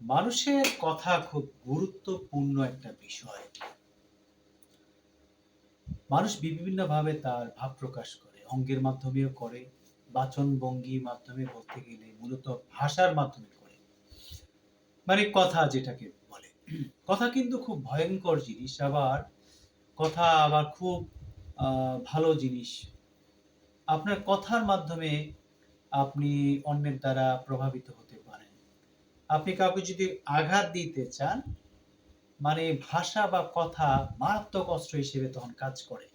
মানুষের কথা খুব গুরুত্বপূর্ণ একটা বিষয়। মানুষ বিভিন্নভাবে তার ভাব প্রকাশ করে, অঙ্গের মাধ্যমেও করে বাচন ভঙ্গির মাধ্যমে বলতে গেলে, মূলত ভাষার মাধ্যমে করে। মানে কথা যেটাকে বলে। কথা কিন্তু খুব ভয়ঙ্কর জিনিস, আবার কথা আবার খুব ভালো জিনিস। আপনার কথার মাধ্যমে আপনি অন্যের দ্বারা প্রভাবিত হতে আপনি কাউকে যদি আঘাত দিতে চান মানে ভাষা বা কথা মারাত্মক অস্ত্র হিসেবে তখন কাজ করে।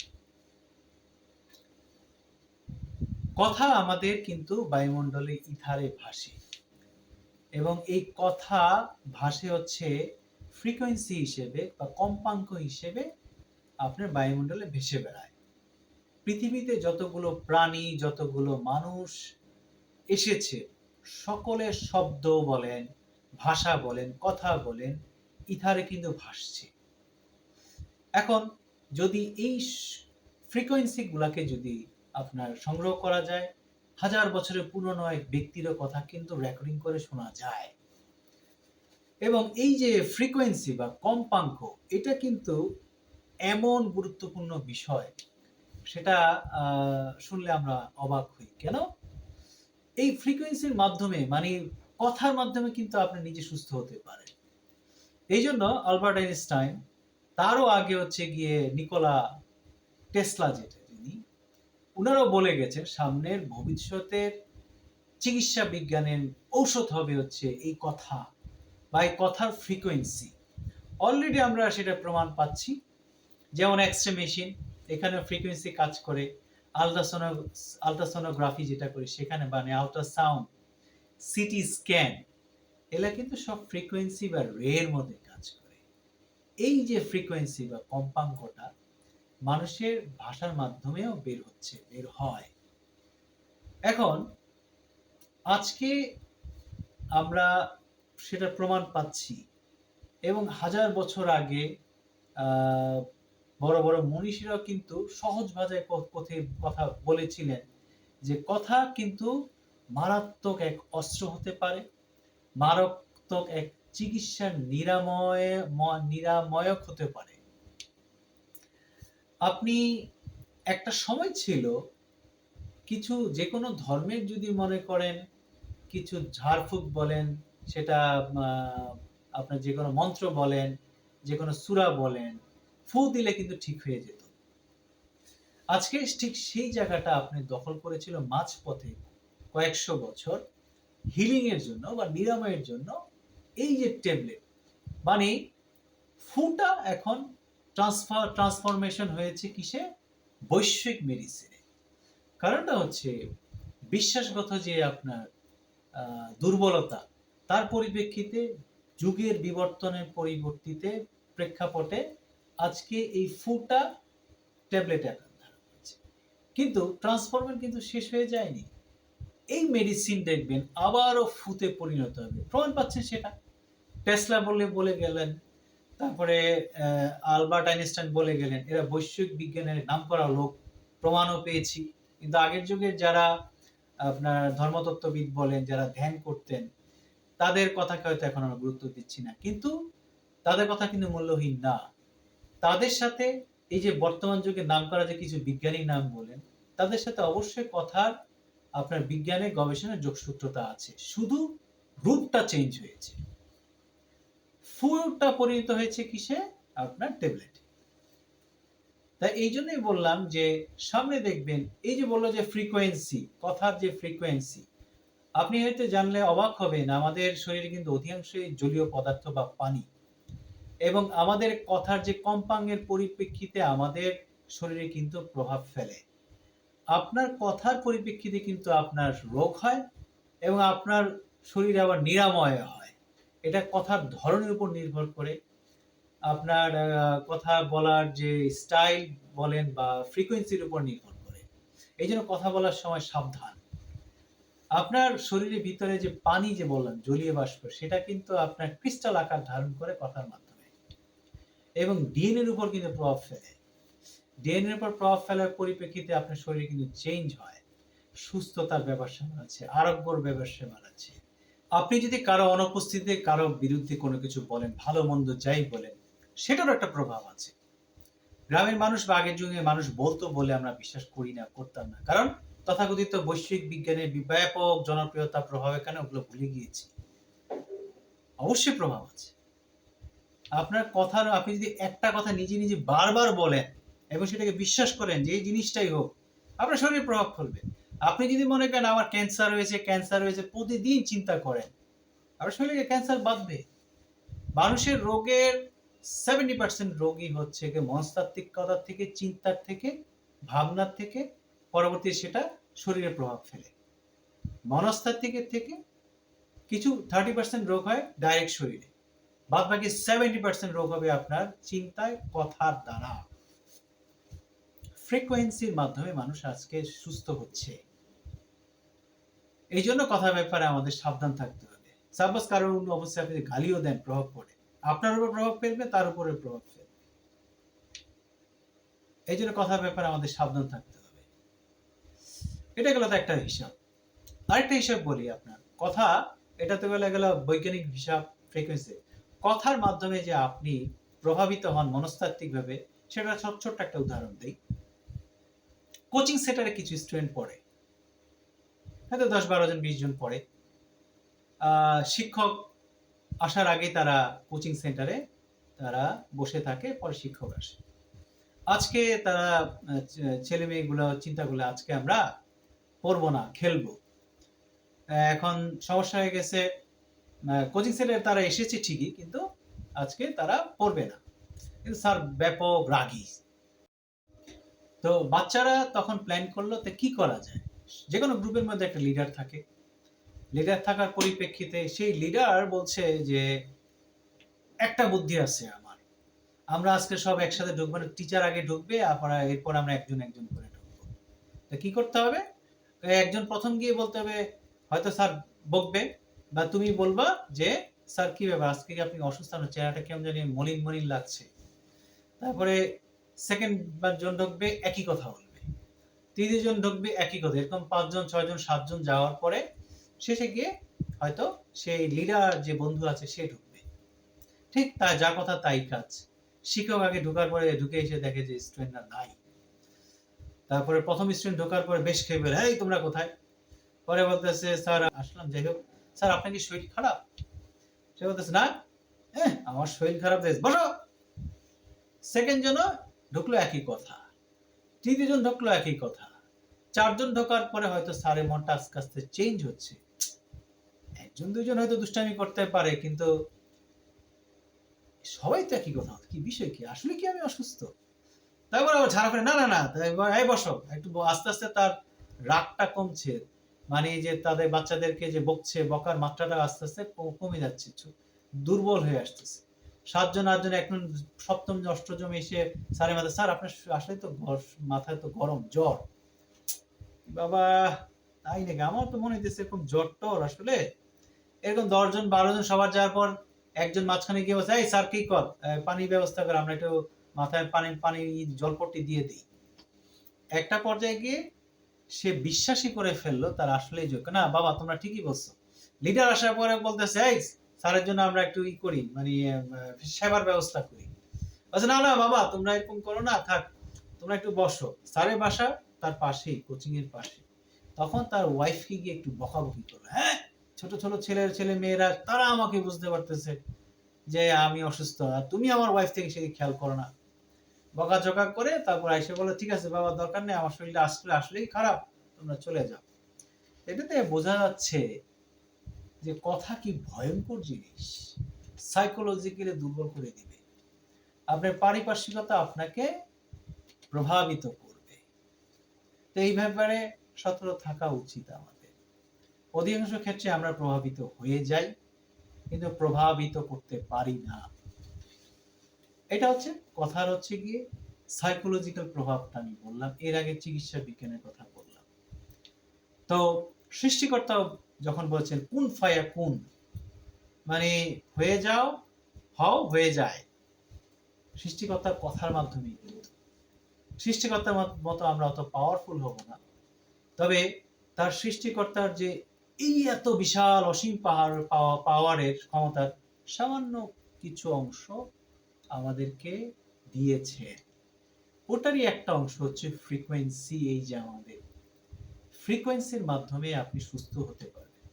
কথা আমাদের কিন্তু বায়ুমণ্ডলে ইথারে ভাসে। এবং এই কথা ভাসে হচ্ছে ফ্রিকোয়েন্সি হিসেবে বা কম্পাঙ্ক হিসেবে আপনার বায়ুমণ্ডলে ভেসে বেড়ায়। পৃথিবীতে যতগুলো প্রাণী, যতগুলো মানুষ এসেছে, সকলের শব্দ বলেন ভাষা বলেন, কথা বলেন, ইথারে কিন্তু ভাসছে। এখন যদি এই ফ্রিকোয়েন্সি গুলাকে যদি আপনার সংগ্রহ করা যায়, হাজার বছরের পুরনো এক ব্যক্তির কথা কিন্তু রেকর্ডিং করে শোনা যায়। এবং এই যে ফ্রিকোয়েন্সি বা কম্পাঙ্ক, এটা কিন্তু এমন গুরুত্বপূর্ণ বিষয়, সেটা শুনলে আমরা অবাক হই। কেন? এই ফ্রিকোয়েন্সির মাধ্যমে মানে কথার মাধ্যমে কিন্তু আপনি নিজে সুস্থ হতে পারেন। এই জন্য আলবার্ট আইনস্টাইন, তারও আগে হচ্ছে গিয়ে নিকোলা টেসলা যেটা যিনি উনারাও বলে গেছেন, সামনের ভবিষ্যতের চিকিৎসা বিজ্ঞানের ঔষধ হবে হচ্ছে এই কথা বা এই কথার ফ্রিকোয়েন্সি অলরেডি আমরা সেটা প্রমাণ পাচ্ছি। যেমন এক্সরে মেশিন এখানে ফ্রিকোয়েন্সি কাজ করে। আলট্রাসোনো আলট্রাসোনোগ্রাফি যেটা করি, সেখানে মানে আলট্রাসাউন্ড সিটি স্ক্যান এগুলা কিন্তু সব ফ্রিকোয়েন্সি বা রের মধ্যে কাজ করে। এই যে ফ্রিকোয়েন্সি বা কম্পাঙ্কটা মানুষের ভাষার মাধ্যমেও বের হচ্ছে, বের হয়। এখন, আজকে আমরা সেটা প্রমাণ পাচ্ছি এবং হাজার বছর আগে বড় বড় মনীষীরাও কিন্তু সহজ ভাষায় কথে- কথা বলেছিলেন যে কথা কিন্তু মারাত্মক এক অস্ত্র হতে পারে, মারাত্মক এক চিকিৎসার নিরাময় নিরাময়ক হতে পারে। আপনি একটা সময় ছিল, কিছু যে কোনো ধর্মের যদি মনে করেন, কিছু ঝাড়ফুঁক বলেন, সেটা আপনার যে কোনো মন্ত্র বলেন, যে কোনো সুরা বলেন, ফু দিলে কিন্তু ঠিক হয়ে যেত। আজকে ঠিক সেই জায়গাটা আপনি দখল করেছিল মাঝপথে কয়েকশো বছর হিলিং এর জন্য বা নিরাময়ের জন্য এই যে ট্যাবলেট মানে ফুটা এখন ট্রান্সফার ট্রান্সফরমেশন হয়েছে কিসে? বৈশ্বিক মেডিসিনে কারণটা হচ্ছে বিশ্বাসগত যে আপনার দুর্বলতা, তার পরিপ্রেক্ষিতে যুগের বিবর্তনের পরিবর্তিতে প্রেক্ষাপটে আজকে এই ফুটা ট্যাবলেট আকার ধারণ কিন্তু ট্রান্সফরমেন্ট কিন্তু শেষ হয়ে যায়নি। এই মেডিসিন দেখবেন, আবারও ফুতে পরিণত হবে। প্রমাণ পাচ্ছেন সেটা? টেসলা বলে বলে গেলেন, তারপরে আলবার্ট আইনস্টাইন বলে গেলেন, এরা বৈশ্বিক বিজ্ঞানের নাম করা লোক, প্রমাণও পেয়েছি। কিন্তু আগের যুগের যারা আপনার ধর্মতত্ত্ববিদ বলেন, যারা ধ্যান করতেন, তাদের কথাকে হয়তো এখন আমরা গুরুত্ব দিচ্ছি না। কিন্তু তাদের কথা কিন্তু মূল্যহীন না। তাদের সাথে এই যে বর্তমান যুগে নাম করা যে কিছু বিজ্ঞানী নাম বলেন, তাদের সাথে অবশ্যই কথার আপনার বিজ্ঞানে গবেষণার যোগসূত্রতা আছে। শুধু রূপটা চেঞ্জ হয়েছে। ফুলটা পরিণত হয়েছে কিসে? আপনার ট্যাবলেট তাই এই জন্যই বললাম যে, সামনে দেখবেন, এই যে বলল যে ফ্রিকোয়েন্সি কথার যে ফ্রিকোয়েন্সি আপনি হয়তো জানলে অবাক হবেন, আমাদের শরীরে কিন্তু অধিকাংশই জলীয় পদার্থ বা পানি। এবং আমাদের কথার যে কম্পাঙ্গের পরিপ্রেক্ষিতে আমাদের শরীরে কিন্তু প্রভাব ফেলে। আপনার কথার পরিপ্রেক্ষিতে কিন্তু আপনার রোগ হয় এবং আপনার শরীরে আবার নিরাময় হয়। এটা কথার ধরনের উপর নির্ভর করে। আপনার কথা বলার যে স্টাইল বলেন বা ফ্রিকোয়েন্সির উপর নির্ভর করে। এই জন্য কথা বলার সময় সাবধান। আপনার শরীরের ভিতরে যে পানি যে বললাম, জলীয় বাষ্প, সেটা কিন্তু আপনার ক্রিস্টাল আকার ধারণ করে কথার মাধ্যমে। এবং ডিএনএর উপর কিন্তু প্রভাব ফেলে। ডিএনএর উপর প্রভাব ফেলার পরিপ্রেক্ষিতে আপনার শরীরে কিন্তু চেঞ্জ হয়। সুস্থতার ব্যাপার স্যাপার আছে, আরোগ্যর ব্যাপার স্যাপার আছে। আপনি যদি কারও অনুপস্থিতিতে কারও বিরুদ্ধে কোনো কিছু বলেন, ভালো মন্দ যাই বলেন, সেটারও একটা প্রভাব আছে। গ্রামের মানুষ বা আগের যুগে মানুষ বলতো বলে আমরা বিশ্বাস করি না, করতাম না। কারণ তথাকথিত বৈশ্বিক বিজ্ঞানের ব্যাপক জনপ্রিয়তা প্রভাবে কেন ওগুলো ভুলে গিয়েছি? অবশ্যই প্রভাব আছে। আপনার কথার, আপনি যদি একটা কথা নিজে নিজে বারবার বলেন এবং সেটাকে বিশ্বাস করেন যে এই জিনিসটাই হোক, আপনার শরীরে প্রভাব ফেলবে। আপনি যদি মনে করেন আমার ক্যান্সার হয়েছে ক্যান্সার হয়েছে, প্রতিদিন চিন্তা করেন, আপনার শরীরে ক্যান্সার বাঁধবে। মানুষের রোগের সেভেন্টি পার্সেন্ট রোগী হচ্ছে মনস্তাত্ত্বিকতার থেকে, চিন্তার থেকে, ভাবনার থেকে, পরবর্তী সেটা শরীরে প্রভাব ফেলে। মনস্তাত্ত্বিকের থেকে কিছু থার্টি পার্সেন্ট রোগ হয় ডাইরেক্ট শরীরে বাদ বাকি সেভেন্টি পার্সেন্ট রোগ হবে আপনার চিন্তায়, কথার দ্বারা। ফ্রিকোয়েন্সির মাধ্যমে মানুষ আজকে সুস্থ হচ্ছে। এই জন্য কথার ব্যাপারে আমাদের সাবধান থাকতে হবে। সাপোজ কারোর অবশ্যই আপনি গালিও দেন, প্রভাব পড়ে। আপনার উপর প্রভাব ফেলবে, তার উপরে প্রভাব ফেলবে। এই জন্য কথার ব্যাপারে আমাদের সাবধান থাকতে হবে। এটা গেল তো একটা হিসাব। আরেকটা হিসাব বলি আপনার। কথা, এটা তো গেলে, গেল বৈজ্ঞানিক হিসাব ফ্রিকোয়েন্সি কথার মাধ্যমে যে আপনি প্রভাবিত হন মনস্তাত্ত্বিক ভাবে সেটা ছোট, ছোট্ট একটা উদাহরণ দিই। কোচিং সেন্টারে কিছু স্টুডেন্ট পড়ে। হয়তো দশ বারো জন, বিশ জন পড়ে। শিক্ষক আসার আগে তারা কোচিং সেন্টারে তারা বসে থাকে, পরে শিক্ষক আসে। আজকে তারা ছেলে মেয়েগুলো চিন্তা করলে আজকে আমরা পড়ব না, খেলব। এখন সমস্যা হয়ে গেছে কোচিং সেন্টারে তারা এসেছে ঠিকই, কিন্তু আজকে তারা পড়বে না। কিন্তু স্যার ব্যাপক রাগী। তো বাচ্চারা তখন প্ল্যান করল তো কি করা যায়? যে কোনো গ্রুপের মধ্যে একটা লিডার থাকে। লিডার থাকার পরিপ্রেক্ষিতে সেই লিডার বলছে যে, একটা বুদ্ধি আছে আমার। আমরা আজকে সব একসাথে ঢুকবো না টিচার আগে ঢুকবে আপনারা এরপর আমরা একজন একজন করে ঢুকবো। তা কি করতে হবে? একজন প্রথম গিয়ে বলতে হবে, হয়তো স্যার বকবে বা তুমি বলবা যে, স্যার কি ব্যাপার? আজকে আপনি অসুস্থ? চেহারাটা কেমন জানি মলিন মলিন লাগছে। তারপরে সেকেন্ড জন ঢুকবে, একই কথা বলবে। তৃতীয় জন ঢুকবে, একই কথা। এরকম পাঁচজন ছয়জন সাতজন যাওয়ার পরে শেষে গিয়ে হয়তো সেই লিডার যে বন্ধু আছে, সে ঢুকবে। ঠিক তা যা কথা তাই কাজ। শিক্ষক আগে ঢোকার পরে ঢুকে এসে দেখে যে স্টুডেন্টরা নাই। তারপরে প্রথম স্টুডেন্ট ঢোকার পরে বেশ খেয়ে বলে এই, তোমরা কোথায়? পরে বলতেছে, স্যার, আসলাম, যাই হোক। স্যার, আপনার কি শরীর খারাপ? সে বলতেছে, না। হ্যাঁ আমার শরীর খারাপ বসো। সেকেন্ড জন ঢুকলো একই কথা। তৃতীয় জন ঢুকলো একই কথা। চারজন ঢোকার পরে হয়তো স্যারের মনটা আস্তে আস্তে চেঞ্জ হচ্ছে। একজন দুজন হয়তো দুষ্টামি করতে পারে, কিন্তু সবাই তো একই কথা। কি বিষয় কি? আসলে কি আমি অসুস্থ? তারপর আবার ঝাড়া করে, না না না এই বসো। একটু আস্তে আস্তে তার রাগটা কমছে। মানে যে তাদের বাচ্চাদেরকে যে বকছে, বকার মাত্রাটা আস্তে আস্তে কমে যাচ্ছে দুর্বল হয়ে আসতেছে। সাতজন, আটজন এখন সপ্তম অষ্টম এসে স্যারের মাথায়, স্যার আপনার আসলে তো মাথায় তো গরম, জ্বর। বাবা, তাই নাকি? আমার তো মনে হইতেছে এরকম জ্বর টর আসলে। এরকম দশজন বারো জন সবার যাওয়ার পর একজন মাঝখানে গিয়ে বলছে, এই স্যার, কি কর? পানি ব্যবস্থা করে, আমরা একটু মাথায় পানি পানি, জলপট্টি দিয়ে দিই। একটা পর্যায়ে গিয়ে সে বিশ্বাসই করে ফেলল, তার আসলেই যোগ্য। না, বাবা, তোমরা ঠিকই বলছো। লিডার আসার পরে বলতেছে, এই স্যারের জন্য আমরা একটু ই করি মানে সেবার ব্যবস্থা করি। বলছে না না, বাবা, তোমরা এরকম করো না, থাক, তোমরা একটু বসো। স্যারের বাসা তার পাশেই, কোচিং এর পাশে। তখন তার ওয়াইফকে গিয়ে একটু বকাবকি করল হ্যাঁ ছোট ছোট ছেলের ছেলে মেয়েরা, তারা আমাকে বুঝতে পারতেছে যে আমি অসুস্থ, আর তুমি আমার ওয়াইফ থেকে সেদিকে খেয়াল করো না। বকাঝকা করে তারপর আইসে বলে ঠিক আছে, বাবা, দরকার নেই, আমার শরীরটা আসলে, আসলেই খারাপ, তোমরা চলে যাও। এটাতে বোঝা যাচ্ছে যে কথা কি ভয়ঙ্কর জিনিস সাইকোলজিক্যালি দুর্বল করে দিবে। আপনার পারিপার্শ্বিকতা আপনাকে প্রভাবিত করবে। তো এই ব্যাপারে সতর্ক থাকা উচিত আমাদের। অধিকাংশ ক্ষেত্রে আমরা প্রভাবিত হয়ে যাই, কিন্তু প্রভাবিত করতে পারি না। এটা হচ্ছে, কথার হচ্ছে গিয়ে সাইকোলজিক্যাল প্রভাবটা আমি বললাম। এর আগে চিকিৎসা বিজ্ঞানের কথা বললাম। তো সৃষ্টিকর্তা যখন বলছেন, কোন ফায়া কোন? মানে হয়ে যাও, হও, হয়ে যায়। সৃষ্টিকর্তার কথার মাধ্যমেই সৃষ্টিকর্তার মতো আমরা অত পাওয়ারফুল হব না। তবে তার সৃষ্টিকর্তার যে এই এত বিশাল অসীম পাহাড়, পাওয়া পাওয়ারের ক্ষমতার সামান্য কিছু অংশ আমাদেরকে দিয়েছে। ওটারই একটা অংশ হচ্ছে ফ্রিকোয়েন্সি এই যে আমাদের ফ্রিকোয়েন্সির মাধ্যমে আপনি সুস্থ হতে পারবেন।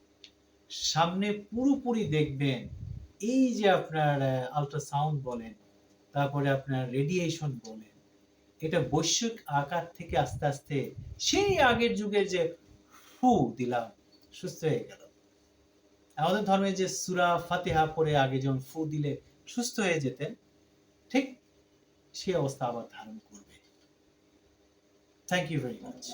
সামনে পুরোপুরি দেখবেন এই যে আপনার আল্ট্রাসাউন্ড বলেন, তারপরে আপনার রেডিয়েশন বলেন, এটা বৈশ্বিক আকার থেকে আস্তে আস্তে সেই আগের যুগের যে ফু দিলাম, সুস্থ হয়ে গেল। আমাদের ধর্মে যে সুরা ফাতেহা পরে আগে যেমন ফু দিলে সুস্থ হয়ে যেতেন, ঠিক সেই অবস্থা আবার ধারণ করবে। Thank you very much